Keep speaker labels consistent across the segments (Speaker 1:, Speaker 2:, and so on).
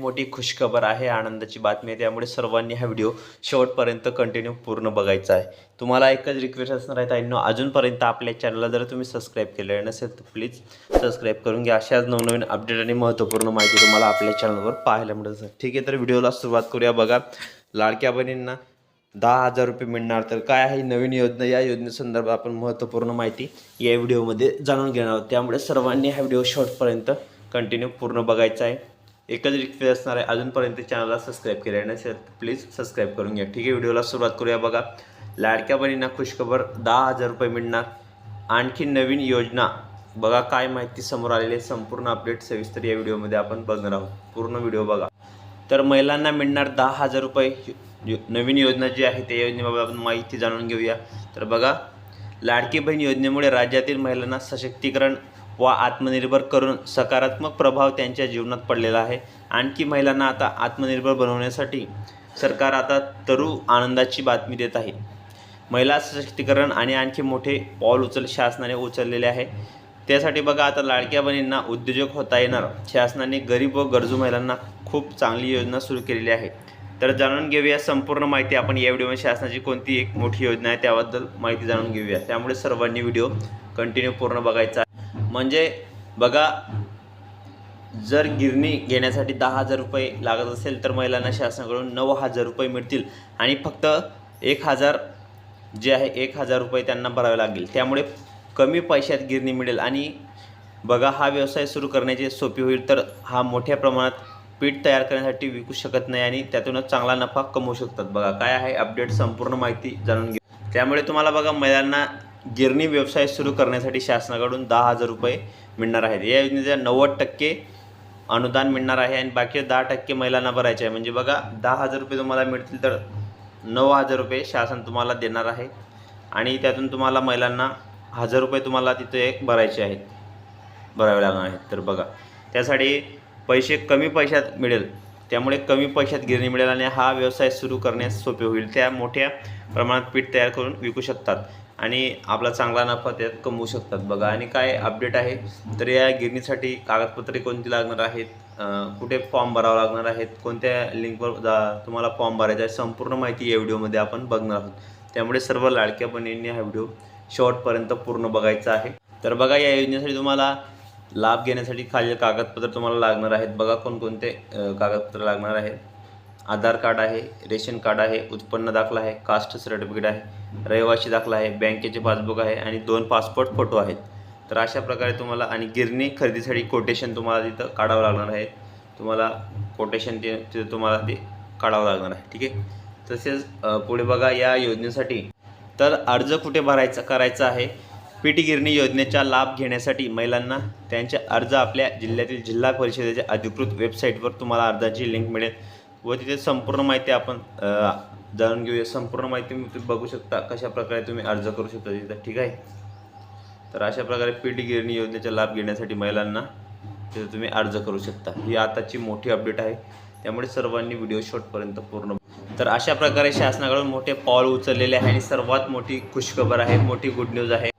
Speaker 1: एक मोठी खुशखबर आहे आनंदाची बातमी आहे. त्यामुळे सर्वांनी हा व्हिडिओ शेवटपर्यंत कंटिन्यू पूर्ण बघायचा आहे. तुम्हाला एकच रिक्वेस्ट असणार आहे ताईंनो अजूनपर्यंत आपल्या चॅनलला जर तुम्ही सबस्क्राईब केलेलं नसेल तर प्लीज सबस्क्राईब करून घ्या. अशाच नवनवीन अपडेट आणि महत्त्वपूर्ण माहिती तुम्हाला आपल्या चॅनलवर पाहायला मिळत असते ठीक आहे तर व्हिडिओला सुरुवात करूया. बघा लाडक्या बहिणींना दहा हजार रुपये मिळणार. तर काय आहे नवीन योजना? या योजनेसंदर्भात आपण महत्त्वपूर्ण माहिती या व्हिडिओमध्ये जाणून घेणार आहोत. त्यामुळे सर्वांनी हा व्हिडिओ शॉर्टपर्यंत कंटिन्यू पूर्ण बघायचा आहे. एकच रिक्वेस्ट असणार आहे अजूनपर्यंत चॅनलला सबस्क्राईब केले नसेल प्लीज सबस्क्राईब करून घ्या. ठीक आहे व्हिडिओला सुरुवात करूया बघा. लाडक्या बहिणींना खुशखबर दहा हजार रुपये मिळणार. आणखी नवीन योजना. बघा काय माहिती समोर आलेली आहे संपूर्ण अपडेट सविस्तर या व्हिडिओमध्ये आपण बघणार आहोत. पूर्ण व्हिडिओ बघा. तर महिलांना मिळणार दहा हजार रुपये. नवीन योजना जी आहे त्या योजनेबाबत आपण माहिती जाणून घेऊया. तर बघा लाडकी बहीण योजनेमुळे राज्यातील महिलांना सशक्तीकरण व आत्मनिर्भर करून सकारात्मक प्रभाव त्यांच्या जीवनात पडलेला आहे. आणखी महिलांना आता आत्मनिर्भर बनवण्यासाठी सरकार आता तरू आनंदाची बातमी देत आहे. महिला सशक्तीकरण आणि आणखी मोठे पाऊल उचल शासनाने उचललेले आहे. त्यासाठी बघा आता लाडक्या बहिणींना उद्योजक होता येणार. शासनाने गरीब व गरजू महिलांना खूप चांगली योजना सुरू केलेली आहे. तर जाणून घेऊया संपूर्ण माहिती. आपण या व्हिडिओमध्ये शासनाची कोणती एक मोठी योजना आहे त्याबद्दल माहिती जाणून घेऊया. त्यामुळे सर्वांनी व्हिडिओ कंटिन्यू पूर्ण बघायचा म्हणजे बघा जर गिरणी घेण्यासाठी दहा हजार रुपये लागत असेल तर महिलांना शासनाकडून नऊ हजार रुपये मिळतील. आणि फक्त एक हजार जे आहे एक हजार रुपये त्यांना भरावे लागेल त्यामुळे कमी पैशात गिरणी मिळेल. आणि बघा हा व्यवसाय सुरू करण्याचे सोपे होईल तर हा मोठ्या प्रमाणात पीठ तयार करण्यासाठी विकू शकत नाही आणि त्यातूनच चांगला नफा कमवू शकतात. बघा काय आहे अपडेट संपूर्ण माहिती जाणून घे त्यामुळे तुम्हाला बघा महिलांना गिरणी व्यवसाय सुरू करण्यासाठी शासनाकडून दहा हजार रुपये मिळणार आहेत. या योजनेच्या नव्वद टक्के अनुदान मिळणार आहे आणि बाकी दहा टक्के महिलांना भरायचे आहे. म्हणजे बघा दहा हजार रुपये तुम्हाला मिळतील तर नऊ हजार रुपये शासन तुम्हाला देणार आहे. आणि त्यातून तुम्हाला महिलांना हजार रुपये तुम्हाला तिथे एक भरायचे आहेत. भरावे लागणार आहेत. तर बघा त्यासाठी पैसे कमी पैशात मिळेल. त्यामुळे कमी पैशात गिरणी मिळेल आणि हा व्यवसाय सुरू करण्यास सोपे होईल. त्या मोठ्या प्रमाणात पीठ तयार करून विकू शकतात. आणि आपला चांगला नफा त्यात कमवू शकतात बघा. आणि काय अपडेट आहे? तर या गिरणीसाठी कागदपत्रे कोणती लागणार आहेत? कुठे फॉर्म भरावा लागणार आहेत? कोणत्या लिंकवर जा तुम्हाला फॉर्म भरायचा आहे? संपूर्ण माहिती या व्हिडिओमध्ये आपण बघणार आहोत. त्यामुळे सर्व लाडक्या बहिणींनी हा व्हिडिओ शेवटपर्यंत पूर्ण बघायचा आहे. तर बघा या योजनेसाठी तुम्हाला लाभ घेण्यासाठी खालील कागदपत्र तुम्हाला लागणार आहेत. बघा कोणकोणते कागदपत्र लागणार आहेत. आधार कार्ड आहे रेशन कार्ड आहे उत्पन्न दाखला आहे कास्ट सर्टिफिकेट आहे. रहिवासी दाखला आहे बँकेचे पासबुक आहे आणि दोन पासपोर्ट फोटो आहेत. तर अशा प्रकारे तुम्हाला आणि गिरणी खरेदीसाठी कोटेशन तुम्हाला तिथं काढावं लागणार आहे. तुम्हाला कोटेशन ते तिथं तुम्हाला ते काढावं लागणार आहे ठीक आहे? तसेच पुढे बघा या योजनेसाठी. तर अर्ज कुठे भरायचा करायचा आहे? पीटी गिरणी योजनेचा लाभ घेण्यासाठी महिलांना त्यांचे अर्ज आपल्या जिल्ह्यातील जिल्हा परिषदेच्या अधिकृत वेबसाईटवर तुम्हाला अर्जाची लिंक मिळेल व तिथे संपूर्ण माहिती आपण जाणून घेऊया. संपूर्ण माहिती तुम्ही बघू शकता. कशा प्रकारे तुम्ही अर्ज करू शकता तिथं ठीक आहे? तर अशा प्रकारे पीठ गिरणी योजनेचा लाभ घेण्यासाठी महिलांना तिथं तुम्ही अर्ज करू शकता. ही आताची मोठी अपडेट आहे. त्यामुळे सर्वांनी व्हिडिओ शॉर्टपर्यंत पूर्ण तर अशा प्रकारे शासनाकडून मोठे पाऊल उचललेले आहे आणि सर्वात मोठी खुशखबर आहे मोठी गुड न्यूज आहे.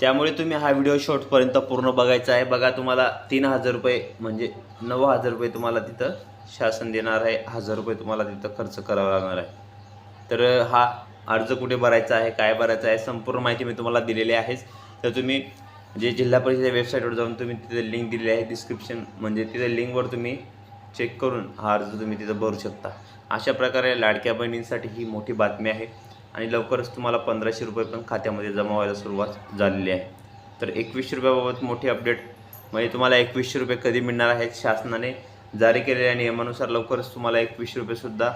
Speaker 1: त्यामुळे तुम्ही हा व्हिडिओ शॉर्टपर्यंत पूर्ण बघायचा आहे. बघा तुम्हाला तीन हजार रुपये म्हणजे नऊ हजार रुपये तुम्हाला तिथं शासन देणार आहे. हजार रुपये तुम्हाला तिथं खर्च करावा लागणार आहे. तर हा अर्ज कुठे भरायचा आहे काय भरायचा आहे संपूर्ण माहिती मी तुम्हाला दिलेली आहेच. तर तुम्ही जे जिल्हा परिषद वेबसाईटवर जाऊन तुम्ही तिथे लिंक दिलेली आहे डिस्क्रिप्शन म्हणजे तिथे लिंकवर तुम्ही चेक करून हा अर्ज तुम्ही तिथं भरू शकता. अशा प्रकारे लाडक्या बहिणींसाठी ही मोठी बातमी आहे आणि लवकरच तुम्हाला पंधराशे रुपये पण खात्यामध्ये जमा व्हायला सुरुवात झालेली आहे. तर एकवीसशे रुपयाबाबत मोठी अपडेट म्हणजे तुम्हाला एकवीसशे रुपये कधी मिळणार आहेत शासनाने जारी केलेल्या नियमानुसार लवकरच तुम्हाला एकवीसशे रुपयेसुद्धा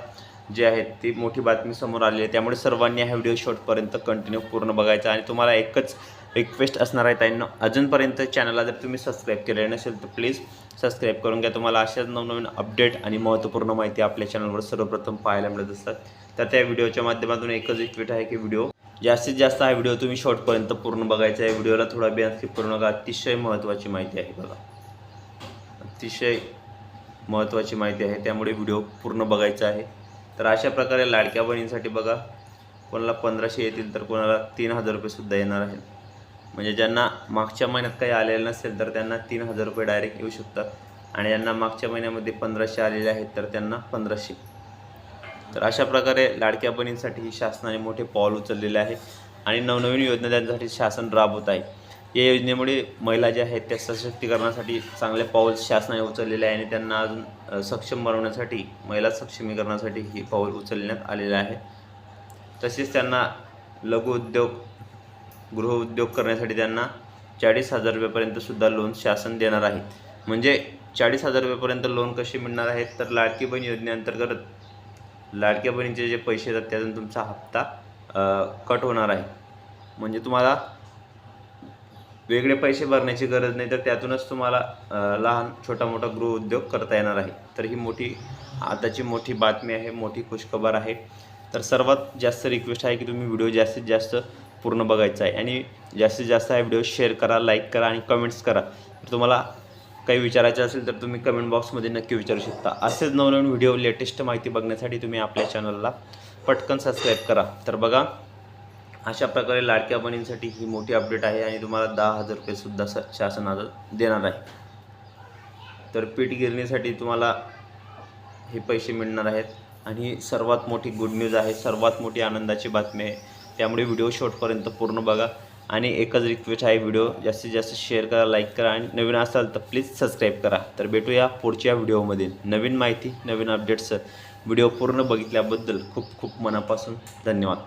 Speaker 1: जे आहेत ती मोठी बातमी समोर आली आहे. त्यामुळे सर्वांनी हा व्हिडिओ शॉर्टपर्यंत कंटिन्यू पूर्ण बघायचा आणि तुम्हाला एकच रिक्वेस्ट असणार आहे त्यांना अजूनपर्यंत चॅनलला जर तुम्ही सबस्क्राईब केले नसेल तर प्लीज सबस्क्राईब करून घ्या. तुम्हाला अशाच नवनवीन अपडेट आणि महत्त्वपूर्ण माहिती आपल्या चॅनलवर सर्वप्रथम पाहायला मिळत असतात. तर त्या व्हिडिओच्या माध्यमातून एकच रिक्वेस्ट आहे की व्हिडिओ जास्तीत जास्त हा व्हिडिओ तुम्ही शॉर्टपर्यंत पूर्ण बघायचा आहे. व्हिडिओला थोडा बियान स्किप करू नका अतिशय महत्त्वाची माहिती आहे बघा. अतिशय महत्त्वाची माहिती आहे. त्यामुळे व्हिडिओ पूर्ण बघायचा आहे. तर अशा प्रकारे लाडक्या बहिणींसाठी बघा कोणाला पंधराशे येतील तर कोणाला तीन हजार रुपयेसुद्धा येणार आहेत. म्हणजे ज्यांना मागच्या महिन्यात काही आलेलं नसेल तर त्यांना तीन हजार रुपये डायरेक्ट येऊ शकतात. आणि यांना मागच्या महिन्यामध्ये पंधराशे आलेले आहेत तर त्यांना पंधराशे. तर अशा प्रकारे लाडक्या बहिणींसाठी ही शासनाने मोठे पाऊल उचललेले आहे. आणि नवनवीन योजना त्यांच्यासाठी शासन राबवत आहे. या योजनेमुळे महिला ज्या आहेत त्या सशक्तीकरणासाठी चांगले पाऊल शासनाने उचललेले आहे आणि त्यांना अजून सक्षम बनवण्यासाठी महिला सक्षमीकरणासाठी ही पाऊल उचलण्यात आलेलं आहे. तसेच त्यांना लघुउद्योग गृहउद्योग करण्यासाठी त्यांना चाळीस हजार रुपयापर्यंत सुद्धा लोन शासन देणार आहे. म्हणजे चाळीस हजार रुपयापर्यंत लोन कसे मिळणार आहेत तर लाडकी बहीण योजनेअंतर्गत लाडक्या बहिणीचे जे पैसे येतात त्यातून तुमचा हप्ता कट होणार आहे. म्हणजे तुम्हाला वेगळे पैसे भरण्याची गरज नाही तर त्यातूनच तुम्हाला लहान छोटा मोठा गृहउद्योग करता येणार आहे. तर ही मोठी आताची मोठी बातमी आहे मोठी खुशखबर आहे. तर सर्वात जास्त रिक्वेस्ट आहे की तुम्ही व्हिडिओ जास्तीत जास्त पूर्ण बघायचा आहे. आणि जास्तीत जास्त हा व्हिडिओ शेअर करा लाईक करा आणि कमेंट्स करा. तर तुम्हाला काही विचारायचं असेल तर तुम्ही कमेंट बॉक्समध्ये नक्की विचारू शकता. असेच नवनवीन व्हिडिओ लेटेस्ट माहिती बघण्यासाठी तुम्ही आपल्या चॅनलला पटकन सबस्क्राईब करा. तर बघा अशा प्रकारे लाडक्या बहिणींसाठी ही मोठी अपडेट आहे आणि तुम्हाला दहा हजार रुपयेसुद्धा स शासनाचं देणार आहे. तर पीठ गिरणीसाठी तुम्हाला हे पैसे मिळणार आहेत. आणि सर्वात मोठी गुड न्यूज आहे. सर्वात मोठी आनंदाची बातमी आहे. त्यामुळे व्हिडिओ शॉर्टपर्यंत पूर्ण बघा. आणि एकच रिक्वेस्ट आहे व्हिडिओ जास्तीत जास्त शेअर करा लाईक करा आणि नवीन असाल तर प्लीज सबस्क्राईब करा. तर भेटूया पुढच्या व्हिडिओमध्ये नवीन माहिती नवीन अपडेट्स व्हिडिओ पूर्ण बघितल्याबद्दल खूप खूप मनापासून धन्यवाद.